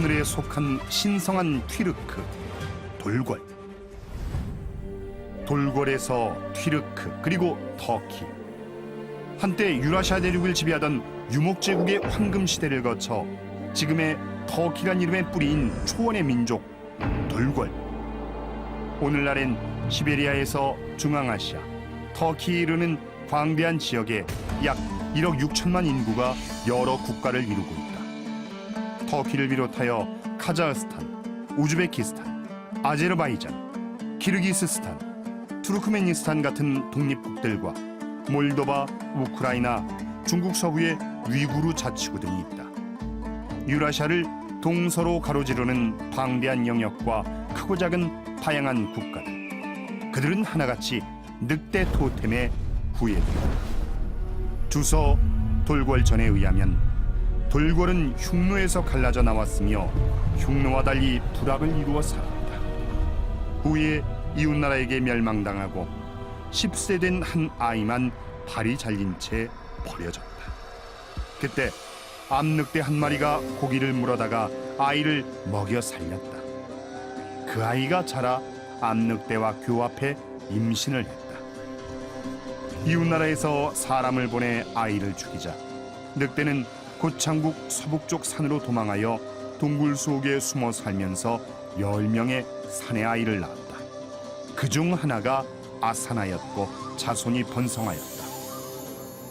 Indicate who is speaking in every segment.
Speaker 1: 하늘에 속한 신성한 튀르크 돌궐. 돌궐에서 튀르크 그리고 터키. 한때 유라시아 대륙을 지배하던 유목 제국의 황금 시대를 거쳐 지금의 터키란 이름의 뿌리인 초원의 민족 돌궐. 오늘날엔 시베리아에서 중앙아시아 터키 이르는 광대한 지역에 약 1억 6천만 인구가 여러 국가를 이루고 있다. 터키를 비롯하여 카자흐스탄, 우즈베키스탄, 아제르바이잔, 키르기스스탄, 투르크메니스탄 같은 독립국들과 몰도바, 우크라이나, 중국 서부의 위구르 자치구 등이 있다. 유라시아를 동서로 가로지르는 방대한 영역과 크고 작은 다양한 국가들. 그들은 하나같이 늑대 토템의 후예들이다. 주서 돌궐전에 의하면 돌궐은 흉노에서 갈라져 나왔으며 흉노와 달리 불악을 이루어 살았다. 후에 이웃나라에게 멸망당하고 10세 된 한 아이만 발이 잘린 채 버려졌다. 그때 암늑대 한 마리가 고기를 물어다가 아이를 먹여 살렸다. 그 아이가 자라 암늑대와 교합해 임신을 했다. 이웃나라에서 사람을 보내 아이를 죽이자 늑대는 고창국 서북쪽 산으로 도망하여 동굴 속에 숨어 살면서 열 명의 사내 아이를 낳았다. 그 중 하나가 아사나였고 자손이 번성하였다.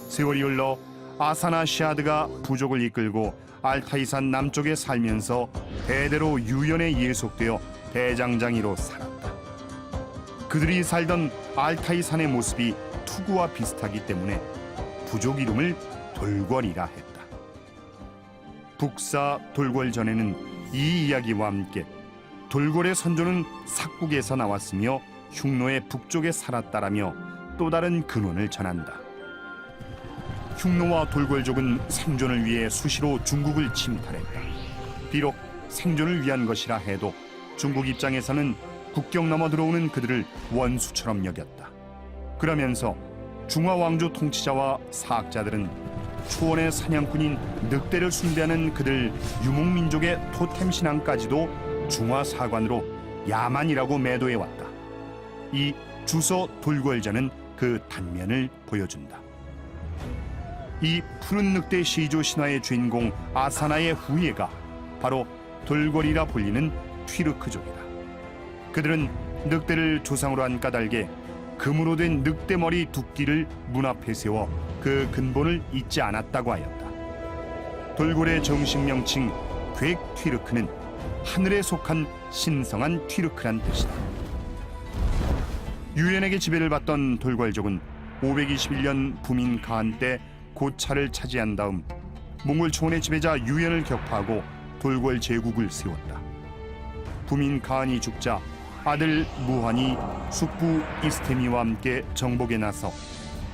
Speaker 1: 세월이 흘러 아사나 시아드가 부족을 이끌고 알타이산 남쪽에 살면서 대대로 유연에 예속되어 대장장이로 살았다. 그들이 살던 알타이산의 모습이 투구와 비슷하기 때문에 부족 이름을 돌궐이라 했다. 북사 돌궐 전에는 이 이야기와 함께 돌궐의 선조는 삭국에서 나왔으며 흉노의 북쪽에 살았다라며 또 다른 근원을 전한다. 흉노와 돌궐족은 생존을 위해 수시로 중국을 침탈했다. 비록 생존을 위한 것이라 해도 중국 입장에서는 국경 넘어 들어오는 그들을 원수처럼 여겼다. 그러면서 중화 왕조 통치자와 사학자들은 초원의 사냥꾼인 늑대를 숭배하는 그들 유목민족의 토템 신앙까지도 중화 사관으로 야만이라고 매도해 왔다. 이 주서 돌궐전은 그 단면을 보여준다. 이 푸른 늑대 시조 신화의 주인공 아사나의 후예가 바로 돌궐이라 불리는 튀르크족이다. 그들은 늑대를 조상으로 한 까닭에 금으로 된 늑대머리 두끼를 문 앞에 세워 그 근본을 잊지 않았다고 하였다. 돌고래 정식 명칭 괴 튀르크는 하늘에 속한 신성한 튀르크란 뜻이다. 유엔에게 지배를 받던 돌궐족은 521년 부민 가한 때 고차를 차지한 다음 몽골 초원의 지배자 유엔을 격파하고 돌궐 제국을 세웠다. 부민 가한이 죽자 아들 무한이 숙부 이스테미와 함께 정복에 나서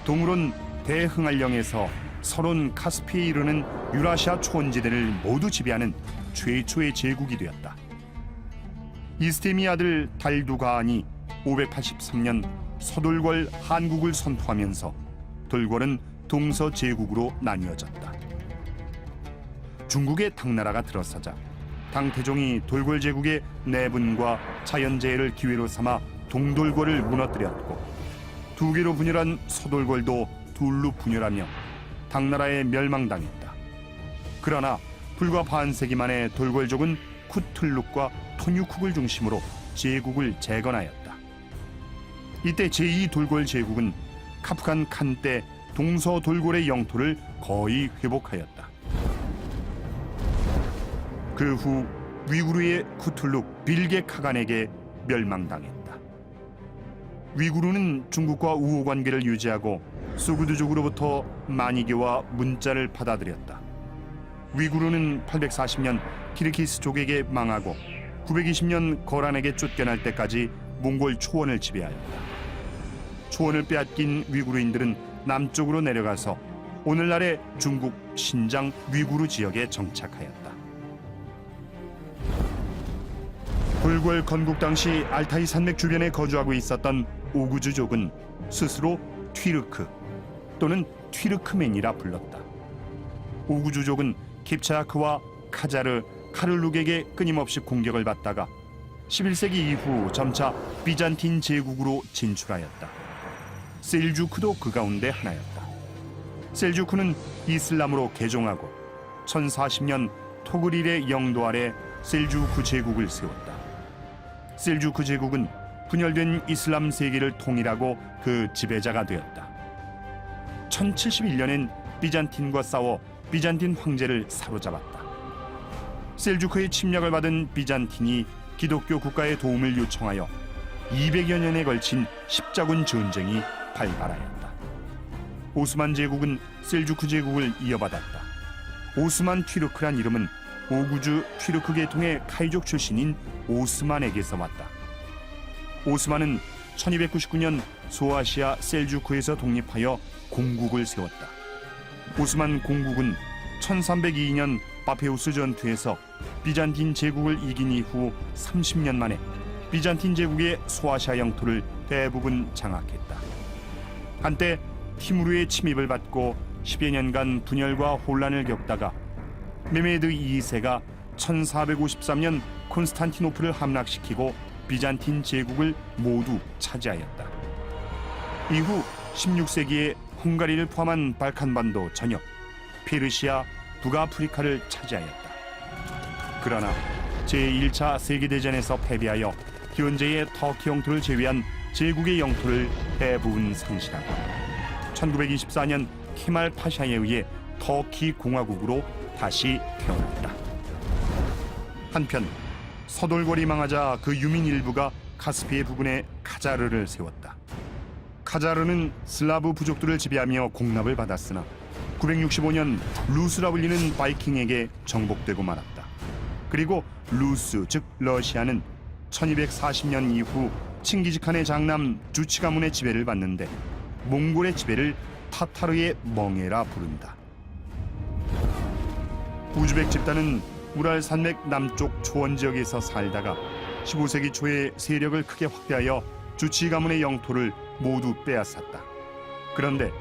Speaker 1: 동물원 대흥알령에서 서론 카스피에 이르는 유라시아 초원지대를 모두 지배하는 최초의 제국이 되었다. 이스테미 아들 달두가한이 583년 서돌궐 한국을 선포하면서 돌궐은 동서 제국으로 나뉘어졌다. 중국의 당나라가 들어서자 당태종이 돌궐 제국의 내분과 자연재해를 기회로 삼아 동돌궐을 무너뜨렸고 두 개로 분열한 서돌궐도 둘로 분열하며 당나라에 멸망당했다. 그러나 불과 반세기 만에 돌궐족은 쿠틀룩과 토뉴쿡을 중심으로 제국을 재건하였다. 이때 제2 돌궐 제국은 카프칸 칸 때 동서 돌궐의 영토를 거의 회복하였다. 그 후 위구르의 쿠툴룩 빌게 카간에게 멸망당했다. 위구르는 중국과 우호 관계를 유지하고 수구드족으로부터 만이교와 문자를 받아들였다. 위구르는 840년 키르키스족에게 망하고 920년 거란에게 쫓겨날 때까지 몽골 초원을 지배하였다. 초원을 빼앗긴 위구르인들은 남쪽으로 내려가서 오늘날의 중국 신장 위구르 지역에 정착하였다. 돌궐 건국 당시 알타이 산맥 주변에 거주하고 있었던 오구주족은 스스로 튀르크 또는 튀르크맨이라 불렀다. 오구주족은 킵차크와 카자르, 카를룩에게 끊임없이 공격을 받다가 11세기 이후 점차 비잔틴 제국으로 진출하였다. 셀주크도 그 가운데 하나였다. 셀주크는 이슬람으로 개종하고 1040년 토그릴의 영도 아래 셀주크 제국을 세웠다. 셀주크 제국은 분열된 이슬람 세계를 통일하고 그 지배자가 되었다. 1071년엔 비잔틴과 싸워 비잔틴 황제를 사로잡았다. 셀주크의 침략을 받은 비잔틴이 기독교 국가의 도움을 요청하여 200여 년에 걸친 십자군 전쟁이 발발하였다. 오스만 제국은 셀주크 제국을 이어받았다. 오스만 튀르크란 이름은 오구주 튀르크 계통의 카이족 출신인 오스만에게서 왔다. 오스만은 1299년 소아시아 셀주크에서 독립하여 공국을 세웠다. 오스만 공국은 1302년 바페우스 전투에서 비잔틴 제국을 이긴 이후 30년 만에 비잔틴 제국의 소아시아 영토를 대부분 장악했다. 한때 티무르의 침입을 받고 10여 년간 분열과 혼란을 겪다가 메메드 2세가 1453년 콘스탄티노플을 함락시키고 비잔틴 제국을 모두 차지하였다. 이후 16세기에 헝가리를 포함한 발칸반도 전역, 페르시아, 북아프리카를 차지하였다. 그러나 제1차 세계대전에서 패배하여 현재의 터키 영토를 제외한 제국의 영토를 대부분 상실하고 1924년 케말 파샤에 의해 터키 공화국으로 다시 태어났다. 한편 서돌골이 망하자 그 유민 일부가 카스피해 부근에 카자르를 세웠다. 카자르는 슬라브 부족들을 지배하며 공납을 받았으나 965년 루스라 불리는 바이킹에게 정복되고 말았다. 그리고 루스 즉 러시아는 1240년 이후 칭기즈칸의 장남 주치 가 문의 지배를 받는데 몽골의 지배를 타타르의 멍에라 부른다. 우즈벡 집단은 우랄 산맥 남쪽 초원 지역에서 살다가 15세기 초에 세력을 크게 확대하여 주치 가문의 영토를 모두 빼앗았다. 그런데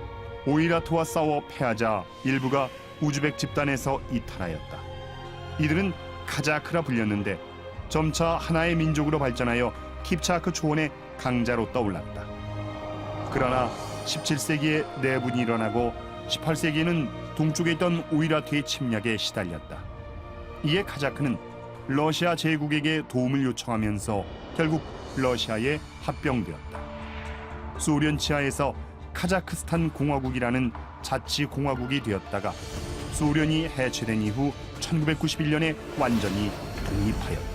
Speaker 1: 오이라토와 싸워 패하자 일부가 우즈벡 집단에서 이탈하였다. 이들은 카자크라 불렸는데 점차 하나의 민족으로 발전하여 킵차크 초원의 강자로 떠올랐다. 그러나 17세기에 내분이 일어나고 18세기에는 동쪽에 있던 오이라토의 침략에 시달렸다. 이에 카자크는 러시아 제국에게 도움을 요청하면서 결국 러시아에 합병되었다. 소련 치하에서 카자크스탄 공화국이라는 자치 공화국이 되었다가 소련이 해체된 이후 1991년에 완전히 독립하였다.